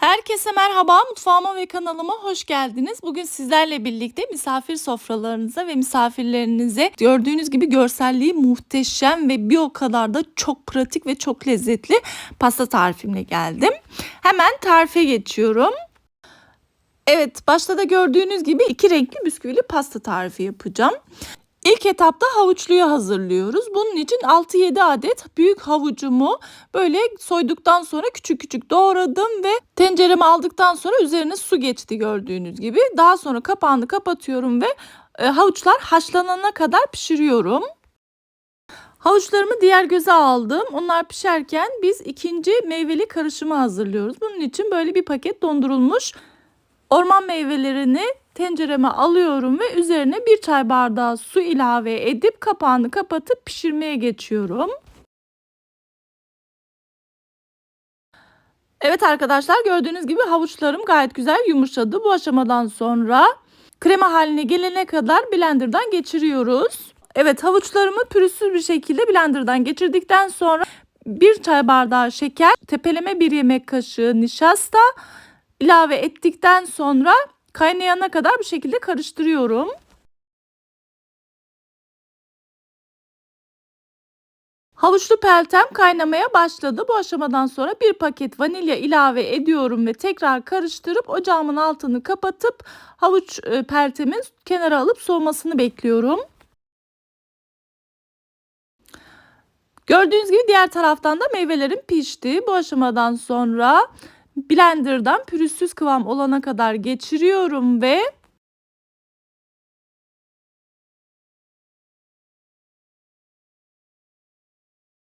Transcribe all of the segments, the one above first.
Herkese merhaba, mutfağıma ve kanalıma hoş geldiniz. Bugün sizlerle birlikte misafir sofralarınıza ve misafirlerinize gördüğünüz gibi görselliği muhteşem ve bir o kadar da çok pratik ve çok lezzetli pasta tarifimle geldim. Hemen tarife geçiyorum. Evet, başta da gördüğünüz gibi iki renkli bisküvili pasta tarifi yapacağım. İlk etapta havuçluyu hazırlıyoruz. Bunun için 6-7 adet büyük havucumu böyle soyduktan sonra küçük küçük doğradım ve tencereme aldıktan sonra üzerine su geçti gördüğünüz gibi. Daha sonra kapağını kapatıyorum ve e, havuçlar haşlanana kadar pişiriyorum. Havuçlarımı diğer göze aldım. Onlar pişerken biz ikinci meyveli karışımı hazırlıyoruz. Bunun için böyle bir paket dondurulmuş orman meyvelerini tencereme alıyorum ve üzerine bir çay bardağı su ilave edip kapağını kapatıp pişirmeye geçiyorum. Evet arkadaşlar gördüğünüz gibi havuçlarım gayet güzel yumuşadı. Bu aşamadan sonra krema haline gelene kadar blenderdan geçiriyoruz. Evet havuçlarımı pürüzsüz bir şekilde blenderdan geçirdikten sonra bir çay bardağı şeker, tepeleme bir yemek kaşığı nişasta ilave ettikten sonra Kaynayana kadar bu şekilde karıştırıyorum. Havuçlu peltem kaynamaya başladı. Bu aşamadan sonra bir paket vanilya ilave ediyorum ve tekrar karıştırıp ocağımın altını kapatıp havuç e, peltemin kenara alıp soğumasını bekliyorum. Gördüğünüz gibi diğer taraftan da meyvelerim pişti. Bu aşamadan sonra blenderdan pürüzsüz kıvam olana kadar geçiriyorum ve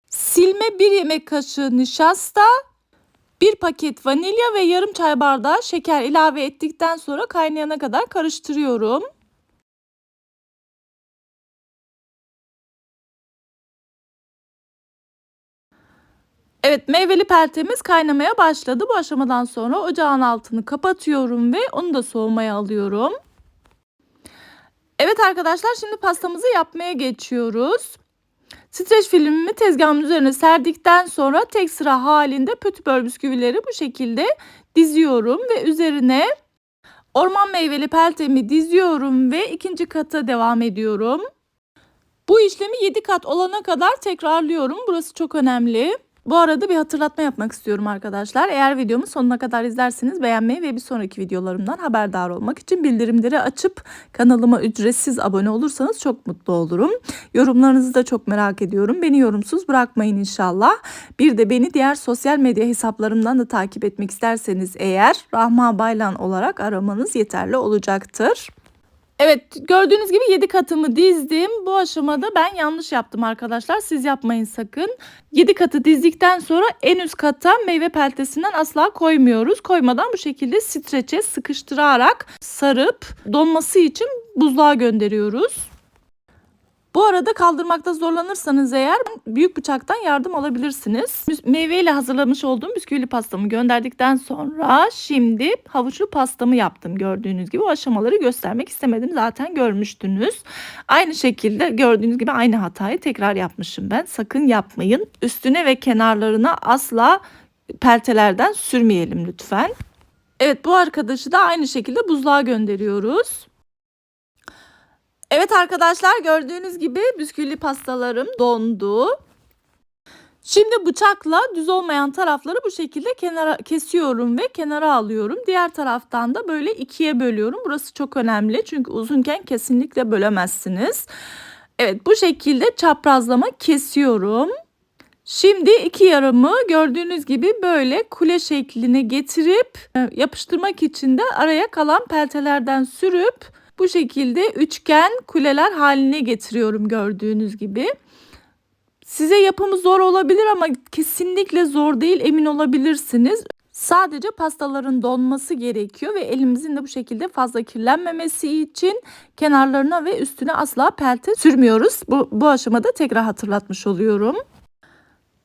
silme bir yemek kaşığı nişasta, bir paket vanilya ve yarım çay bardağı şeker ilave ettikten sonra kaynayana kadar karıştırıyorum. Evet meyveli peltemiz kaynamaya başladı. Bu aşamadan sonra ocağın altını kapatıyorum ve onu da soğumaya alıyorum. Evet arkadaşlar şimdi pastamızı yapmaya geçiyoruz. Streç filmimi tezgahımın üzerine serdikten sonra tek sıra halinde pötübör bisküvileri bu şekilde diziyorum ve üzerine orman meyveli peltemi diziyorum ve ikinci kata devam ediyorum. Bu işlemi 7 kat olana kadar tekrarlıyorum. Burası çok önemli. Bu arada bir hatırlatma yapmak istiyorum arkadaşlar. Eğer videomu sonuna kadar izlerseniz beğenmeyi ve bir sonraki videolarımdan haberdar olmak için bildirimleri açıp kanalıma ücretsiz abone olursanız çok mutlu olurum. Yorumlarınızı da çok merak ediyorum. Beni yorumsuz bırakmayın inşallah. Bir de beni diğer sosyal medya hesaplarımdan da takip etmek isterseniz eğer Rahma Baylan olarak aramanız yeterli olacaktır. Evet gördüğünüz gibi 7 katımı dizdim. Bu aşamada ben yanlış yaptım arkadaşlar. Siz yapmayın sakın. 7 katı dizdikten sonra en üst kata meyve peltesinden asla koymuyoruz. Koymadan bu şekilde streçe sıkıştırarak sarıp donması için buzluğa gönderiyoruz. Bu arada kaldırmakta zorlanırsanız eğer büyük bıçaktan yardım alabilirsiniz. Meyveyle hazırlamış olduğum bisküvili pastamı gönderdikten sonra şimdi havuçlu pastamı yaptım gördüğünüz gibi. O aşamaları göstermek istemedim zaten görmüştünüz. Aynı şekilde gördüğünüz gibi aynı hatayı tekrar yapmışım ben. Sakın yapmayın. Üstüne ve kenarlarına asla peltelerden sürmeyelim lütfen. Evet bu arkadaşı da aynı şekilde buzluğa gönderiyoruz. Evet arkadaşlar gördüğünüz gibi bisküvili pastalarım dondu. Şimdi bıçakla düz olmayan tarafları bu şekilde kenara kesiyorum ve kenara alıyorum. Diğer taraftan da böyle ikiye bölüyorum. Burası çok önemli çünkü uzunken kesinlikle bölemezsiniz. Evet bu şekilde çaprazlama kesiyorum. Şimdi iki yarımı gördüğünüz gibi böyle kule şekline getirip e, yapıştırmak için de araya kalan peltelerden sürüp bu şekilde üçgen kuleler haline getiriyorum gördüğünüz gibi. Size yapımı zor olabilir ama kesinlikle zor değil emin olabilirsiniz. Sadece pastaların donması gerekiyor ve elimizin de bu şekilde fazla kirlenmemesi için kenarlarına ve üstüne asla pelte sürmüyoruz. Bu, bu aşamada tekrar hatırlatmış oluyorum.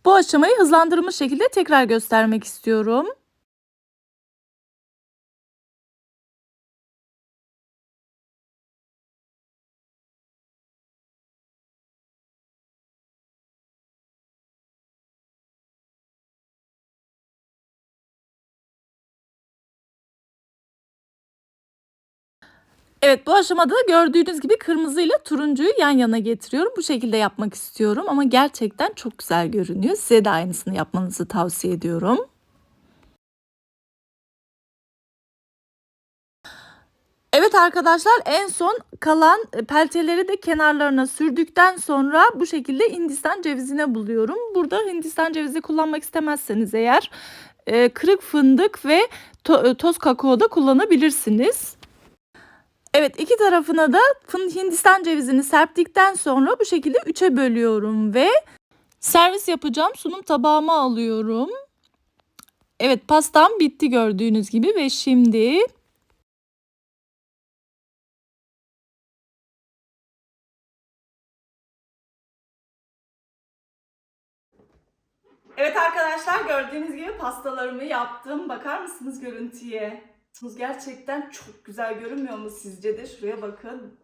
Bu aşamayı hızlandırılmış şekilde tekrar göstermek istiyorum. Evet bu aşamada gördüğünüz gibi kırmızı ile turuncuyu yan yana getiriyorum. Bu şekilde yapmak istiyorum ama gerçekten çok güzel görünüyor. Size de aynısını yapmanızı tavsiye ediyorum. Evet arkadaşlar en son kalan e, pelteleri de kenarlarına sürdükten sonra bu şekilde Hindistan cevizine buluyorum. Burada Hindistan cevizi kullanmak istemezseniz eğer e, kırık fındık ve e, toz kakao da kullanabilirsiniz. Evet iki tarafına da Hindistan cevizini serptikten sonra bu şekilde üçe bölüyorum ve servis yapacağım sunum tabağıma alıyorum. Evet pastam bitti gördüğünüz gibi ve şimdi Evet arkadaşlar gördüğünüz gibi pastalarımı yaptım. Bakar mısınız görüntüye? Gerçekten çok güzel görünmüyor mu sizce de? Şuraya bakın.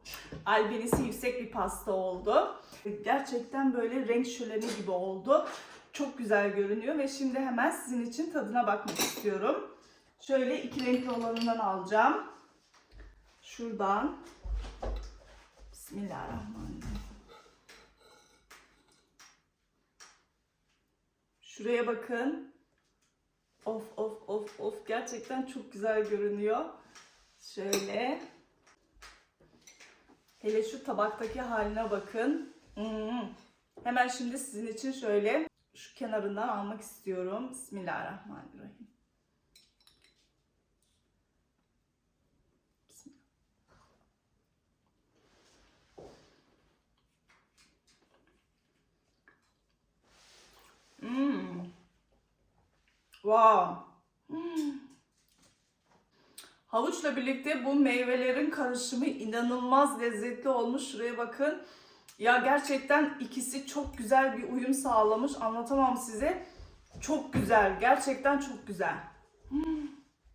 Albenisi yüksek bir pasta oldu. Gerçekten böyle renk şöleni gibi oldu. Çok güzel görünüyor ve şimdi hemen sizin için tadına bakmak istiyorum. Şöyle iki renkli olanından alacağım. Şuradan. Bismillahirrahmanirrahim. Şuraya bakın. Of of of of gerçekten çok güzel görünüyor. Şöyle. Hele şu tabaktaki haline bakın. Hmm. Hemen şimdi sizin için şöyle şu kenarından almak istiyorum. Bismillahirrahmanirrahim. Wow. Havuçla birlikte bu meyvelerin karışımı inanılmaz lezzetli olmuş. Şuraya bakın. Ya gerçekten ikisi çok güzel bir uyum sağlamış. Anlatamam size. Çok güzel. Gerçekten çok güzel. Hmm.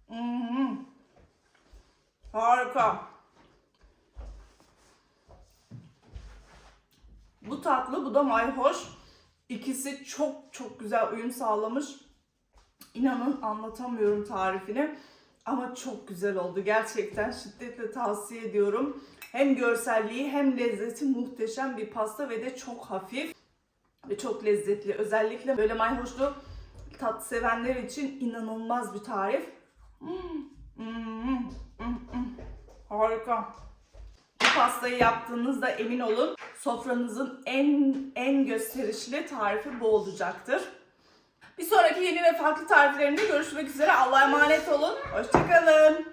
Hmm. Harika. Bu tatlı, bu da mayhoş. İkisi çok çok güzel uyum sağlamış. İnanın anlatamıyorum tarifini. Ama çok güzel oldu. Gerçekten şiddetle tavsiye ediyorum. Hem görselliği hem lezzeti muhteşem bir pasta ve de çok hafif ve çok lezzetli. Özellikle böyle mayhoşlu tat sevenler için inanılmaz bir tarif. Mm, mm, mm, mm. Harika. Bu pastayı yaptığınızda emin olun sofranızın en en gösterişli tarifi bu olacaktır. Bir sonraki yeni ve farklı tariflerimde görüşmek üzere. Allah'a emanet olun. Hoşçakalın.